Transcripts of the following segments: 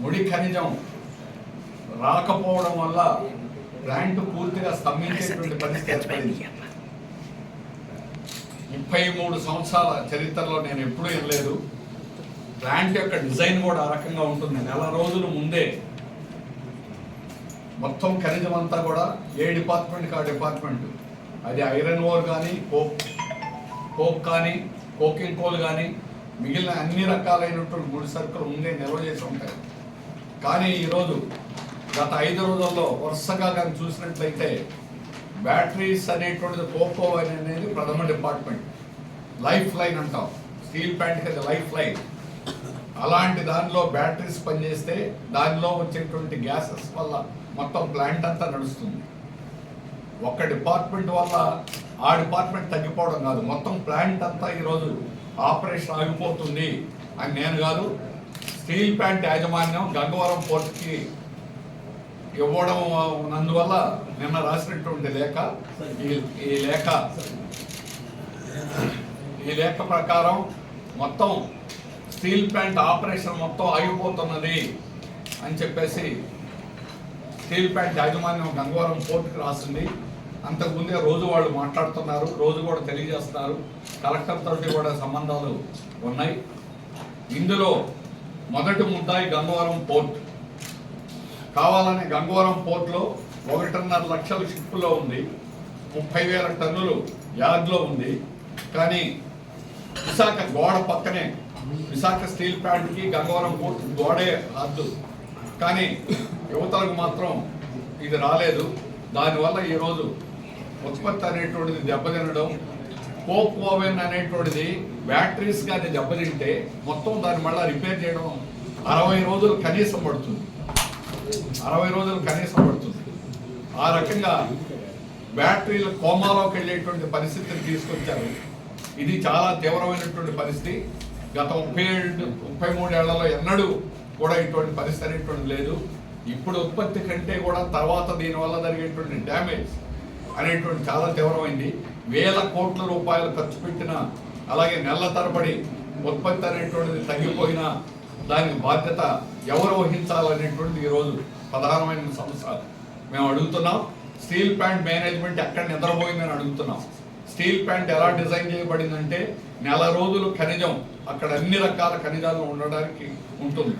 ముడి ఖనిజం రాకపోవడం వల్ల ప్లాంట్ పూర్తిగా స్తంభించేటువంటి పరిస్థితి ఏర్పడింది. ముప్పై మూడు సంవత్సరాల చరిత్రలో నేను ఎప్పుడూ వినలేదు. ప్లాంట్ యొక్క డిజైన్ కూడా ఆ రకంగా ఉంటుంది. నెల రోజుల ముందే మొత్తం ఖనిజం అంతా కూడా ఏ డిపార్ట్మెంట్కి ఆ డిపార్ట్మెంట్? అది ఐరన్ ఓర్ కానీ కోక్ కోక్ కానీ కోకింగ్ కోల్ కానీ మిగిలిన అన్ని రకాలైనటువంటి ముడి సరుకులు ముందే నిల్వ చేసి ఉంటాయి. కానీ ఈరోజు గత ఐదు రోజుల్లో వరుసగా కానీ చూసినట్లయితే బ్యాటరీస్ అనేటువంటిది పోకో అనేది ప్రథమ డిపార్ట్మెంట్. లైఫ్ లైన్ అంటాం. స్టీల్ ప్యాంట్ అది లైఫ్ లైన్. అలాంటి దానిలో బ్యాటరీస్ పనిచేస్తే దానిలో వచ్చేటువంటి గ్యాసెస్ వల్ల మొత్తం ప్లాంట్ అంతా నడుస్తుంది. ఒక్క డిపార్ట్మెంట్ వల్ల ఆ డిపార్ట్మెంట్ తగ్గిపోవడం కాదు. మొత్తం ప్లాంట్ అంతా ఈరోజు ఆపరేషన్ ఆగిపోతుంది అని నేను కాదు స్టీల్ ప్లాంట్ యాజమాన్యం గంగవరం పోర్టుకి ఇవ్వడం నందువల్ల నిన్న రాసినటువంటి లేఖ ఈ ఈ లేఖ ఈ లేఖ ప్రకారం మొత్తం స్టీల్ ప్లాంట్ ఆపరేషన్ మొత్తం ఆగిపోతున్నది అని చెప్పేసి స్టీల్ ప్లాంట్ యాజమాన్యం గంగవరం పోర్టుకి రాసింది. అంతకుముందే రోజు వాళ్ళు మాట్లాడుతున్నారు రోజు కూడా తెలియజేస్తున్నారు. కలెక్టర్ తోటి కూడా సంబంధాలు ఉన్నాయి. ఇందులో మొదటి ముద్దాయి గంగవరం పోర్ట్. కావాలని గంగవరం పోర్ట్లో ఒకటిన్నర లక్షల షిప్పులో ఉంది. ముప్పై వేల టన్నులు యార్డ్లో ఉంది. కానీ విశాఖ గోడ పక్కనే విశాఖ స్టీల్ ప్లాంట్కి గంగవరం పోర్ట్ గోడే హద్దు కానీ యువతలకు మాత్రం ఇది రాలేదు. దానివల్ల ఈరోజు ఉత్పత్తి అనేటువంటిది దెబ్బతినడం కోక్ ఓవెన్ అనేటువంటిది బ్యాటరీస్ కానీ దెబ్బతింటే మొత్తం దాన్ని మళ్ళీ రిపేర్ చేయడం అరవై రోజులు కనీసం పడుతుంది. అరవై రోజులు కనీసం పడుతుంది. ఆ రకంగా బ్యాటరీలు కోమాలోకి వెళ్ళేటువంటి పరిస్థితిని తీసుకొచ్చారు. ఇది చాలా తీవ్రమైనటువంటి పరిస్థితి. గత ముప్పై ఏడు ముప్పై మూడేళ్ళలో ఎన్నడూ కూడా ఇటువంటి పరిస్థితి అనేటువంటి లేదు. ఇప్పుడు ఉత్పత్తి కంటే కూడా తర్వాత దీనివల్ల జరిగేటువంటి డ్యామేజ్ అనేటువంటి చాలా తీవ్రమైంది. వేల కోట్ల రూపాయలు ఖర్చు పెట్టిన అలాగే నెలల తరబడి ఉత్పత్తి అనేటువంటిది తగ్గిపోయిన దానికి బాధ్యత ఎవరు వహించాలనేటువంటిది ఈరోజు ప్రధానమైన సమస్య మేము అడుగుతున్నాం స్టీల్ ప్లాంట్ మేనేజ్మెంట్ ఎక్కడ నిద్రపోయిందని అడుగుతున్నాం. స్టీల్ ప్లాంట్ ఎలా డిజైన్ చేయబడిందంటే నెల రోజులు ఖనిజం అక్కడ అన్ని రకాల ఖనిజాలు ఉండడానికి ఉంటుంది.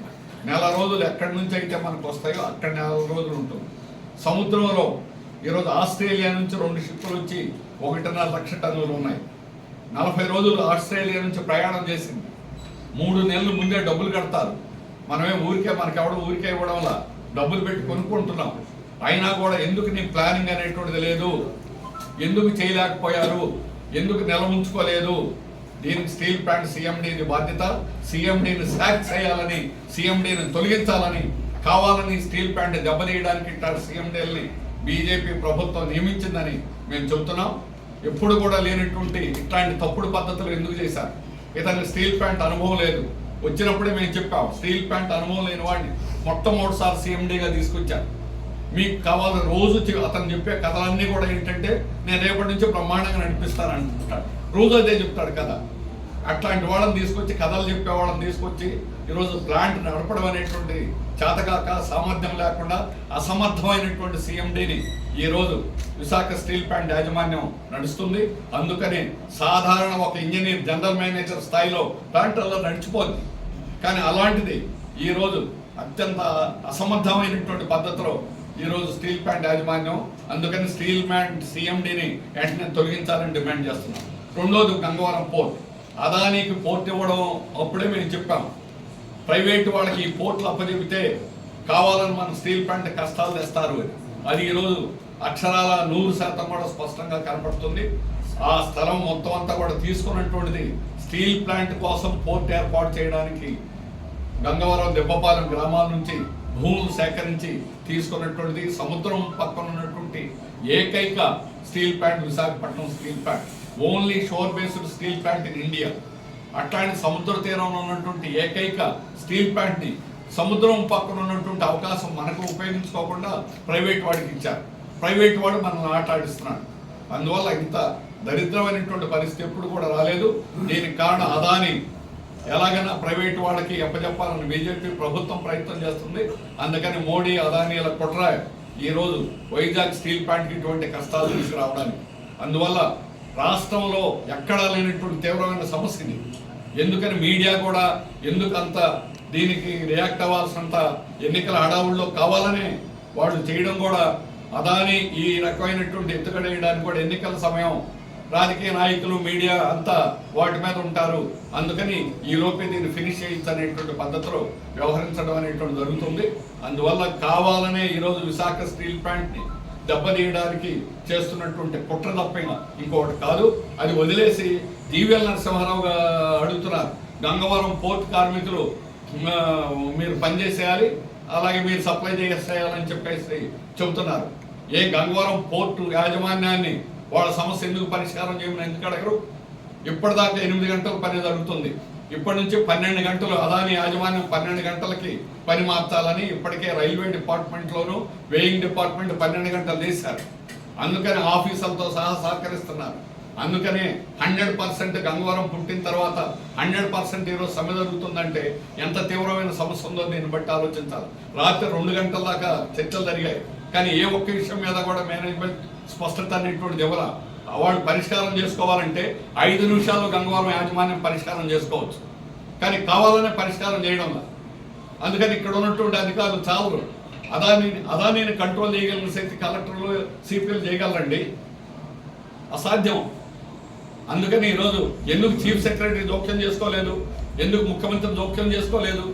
నెల రోజులు ఎక్కడి నుంచి అయితే మనకు వస్తాయో అక్కడ నెల రోజులు ఉంటుంది. సముద్రంలో ఈరోజు ఆస్ట్రేలియా నుంచి రెండు షిప్పులు వచ్చి ఒకటిన్నర లక్ష టన్నులు ఉన్నాయి. నలభై రోజులు ఆస్ట్రేలియా నుంచి ప్రయాణం చేసింది. మూడు నెలలు ముందే డబ్బులు కడతారు. మనమే ఊరికే మనకెవడో ఊరికే ఇవ్వడం వల్ల డబ్బులు పెట్టి కొనుక్కుంటున్నాం. అయినా కూడా ఎందుకు నీ ప్లానింగ్ అనేటువంటిది లేదు? ఎందుకు చేయలేకపోయారు? ఎందుకు నెల ఉంచుకోలేదు? దీనికి స్టీల్ ప్లాంట్ సీఎండీని బాధ్యత. సీఎండీని సాక్ చేయాలని సీఎండీని తొలగించాలని కావాలని స్టీల్ ప్లాంట్ దెబ్బతీయడానికి ఇట్టాడు వెళ్ళి బీజేపీ ప్రభుత్వం నియమించిందని మేము చెబుతున్నాం. ఎప్పుడు కూడా లేనటువంటి ఇట్లాంటి తప్పుడు పద్ధతులు ఎందుకు చేశారు? ఇతనికి స్టీల్ ప్యాంట్ అనుభవం లేదు. వచ్చినప్పుడే మేము చెప్పాం స్టీల్ ప్యాంట్ అనుభవం లేని వాడిని మొట్టమొదటిసారి సీఎండీగా తీసుకొచ్చారు. మీకు కావాలని రోజు అతను చెప్పే కథలన్నీ కూడా ఏంటంటే నేను రేపటి నుంచి బ్రహ్మాండంగా నడిపిస్తాను అంటుంటాడు రోజు అదే చెప్తాడు కథ అట్లాంటి వాళ్ళని తీసుకొచ్చి కథలు చెప్పే వాళ్ళని తీసుకొచ్చి ఈరోజు ప్లాంట్ నడపడం అనేటువంటి చేతగాక సామర్థ్యం లేకుండా అసమర్థమైనటువంటి సీఎండీని ఈరోజు విశాఖ స్టీల్ ప్లాంట్ యాజమాన్యం నడుస్తుంది. అందుకని సాధారణ ఒక ఇంజనీర్ జనరల్ మేనేజర్ స్థాయిలో ప్లాంట్ అలా నడిచిపోద్ది. కానీ అలాంటిది ఈరోజు అత్యంత అసమర్థమైనటువంటి పద్ధతిలో ఈరోజు స్టీల్ ప్లాంట్ యాజమాన్యం అందుకని స్టీల్ ప్లాంట్ సీఎండీని వెంటనే తొలగించాలని డిమాండ్ చేస్తున్నాం. రెండోది గంగవరం పోర్ట్. అదానికి పోర్ట్ ఇవ్వడం అప్పుడే మేము చెప్పాము ప్రైవేట్ వాళ్ళకి ఈ పోర్ట్లు అప్పచెబితే కావాలని మనం స్టీల్ ప్లాంట్ కష్టాలు తెస్తారు అని. అది ఈరోజు అక్షరాల నూరు శాతం కూడా స్పష్టంగా కనపడుతుంది. ఆ స్థలం మొత్తం అంతా కూడా తీసుకున్నటువంటిది స్టీల్ ప్లాంట్ కోసం పోర్ట్ ఏర్పాటు చేయడానికి గంగవరం దెబ్బపాలెం గ్రామాల నుంచి భూములు సేకరించి తీసుకున్నటువంటిది సముద్రం పక్కన ఉన్నటువంటి ఏకైక steel plant Visakhapatnam steel plant. Only shore based steel plant in India. అట్లాంటి సముద్ర తీరంలో ఉన్నటువంటి ఏకైక స్టీల్ ప్లాంట్ని సముద్రం పక్కన ఉన్నటువంటి అవకాశం మనకు ఉపయోగించుకోకుండా ప్రైవేట్ వాడికి ఇచ్చారు. ప్రైవేట్ వాడు మనల్ని ఆటాడిస్తున్నాడు. అందువల్ల ఇంత దరిద్రమైనటువంటి పరిస్థితి ఎప్పుడు కూడా రాలేదు. దీనికి కారణం అదాని. ఎలాగైనా ప్రైవేట్ వాళ్ళకి ఎప్పచెప్పాలని బీజేపీ ప్రభుత్వం ప్రయత్నం చేస్తుంది. అందుకని మోడీ అదానీల కుట్ర ఈరోజు వైజాగ్ స్టీల్ ప్లాంట్కి ఇటువంటి కష్టాలు తీసుకురావడానికి. అందువల్ల రాష్ట్రంలో ఎక్కడా లేనటువంటి తీవ్రమైన సమస్యని. ఎందుకని మీడియా కూడా ఎందుకు అంత దీనికి రియాక్ట్ అవ్వాల్సినంత ఎన్నికల హడావుల్లో కావాలనే వాళ్ళు చేయడం కూడా అదాని ఈ రకమైనటువంటి ఎత్తుకడేయడానికి కూడా ఎన్నికల సమయం రాజకీయ నాయకులు మీడియా అంతా వాటి మీద ఉంటారు. అందుకని ఈ లోపే దీన్ని ఫినిష్ చేయొచ్చు అనేటువంటి పద్ధతిలో వ్యవహరించడం అనేటువంటి జరుగుతుంది. అందువల్ల కావాలనే ఈరోజు విశాఖ స్టీల్ ప్లాంట్ని దెబ్బతీయడానికి చేస్తున్నటువంటి కుట్ర తప్పిన ఇంకొకటి కాదు. అది వదిలేసి జీవీఎల్ నరసింహారావు అడుగుతున్నారు గంగవరం పోర్ట్ కార్మికులు మీరు పనిచేసేయాలి అలాగే మీరు సప్లై చేసేయాలని చెప్పేసి చెబుతున్నారు. ఏ గంగవరం పోర్టు యాజమాన్యాన్ని వాళ్ళ సమస్య ఎందుకు పరిష్కారం చేయమని ఎందుకు అడగరు? ఇప్పటిదాకా ఎనిమిది గంటలకు పని జరుగుతుంది. ఇప్పటి నుంచి పన్నెండు గంటలు అదాని యాజమాన్యం పన్నెండు గంటలకి పని మార్చాలని ఇప్పటికే రైల్వే డిపార్ట్మెంట్లోను వేయింగ్ డిపార్ట్మెంట్ పన్నెండు గంటలు చేశారు. అందుకని ఆఫీసర్లతో సహా సహకరిస్తున్నారు. అందుకనే హండ్రెడ్ పర్సెంట్ గంగవరం పుట్టిన తర్వాత హండ్రెడ్ పర్సెంట్ ఈరోజు సమ్మె జరుగుతుందంటే ఎంత తీవ్రమైన సమస్య ఉందో దీన్ని బట్టి ఆలోచించాలి. రాత్రి రెండు గంటల దాకా చర్చలు జరిగాయి. కానీ ఏ ఒక్క విషయం మీద కూడా మేనేజ్మెంట్ స్పష్టత అనేటువంటిది ఎవరా వాళ్ళు పరిష్కారం చేసుకోవాలంటే ఐదు నిమిషాల్లో గంగవరం యాజమాన్యం పరిష్కారం చేసుకోవచ్చు. కానీ కావాలనే పరిష్కారం చేయడం అందుకని ఇక్కడ ఉన్నటువంటి అధికారులు చాలు అదాని అదానీని కంట్రోల్ చేయగలిగిన శక్తి కలెక్టర్లు సిపిఎల్ చేయగలరండి. అసాధ్యం. అందుకని ఈరోజు ఎందుకు చీఫ్ సెక్రటరీ జోక్యం చేసుకోలేదు? ఎందుకు ముఖ్యమంత్రి జోక్యం చేసుకోలేదు?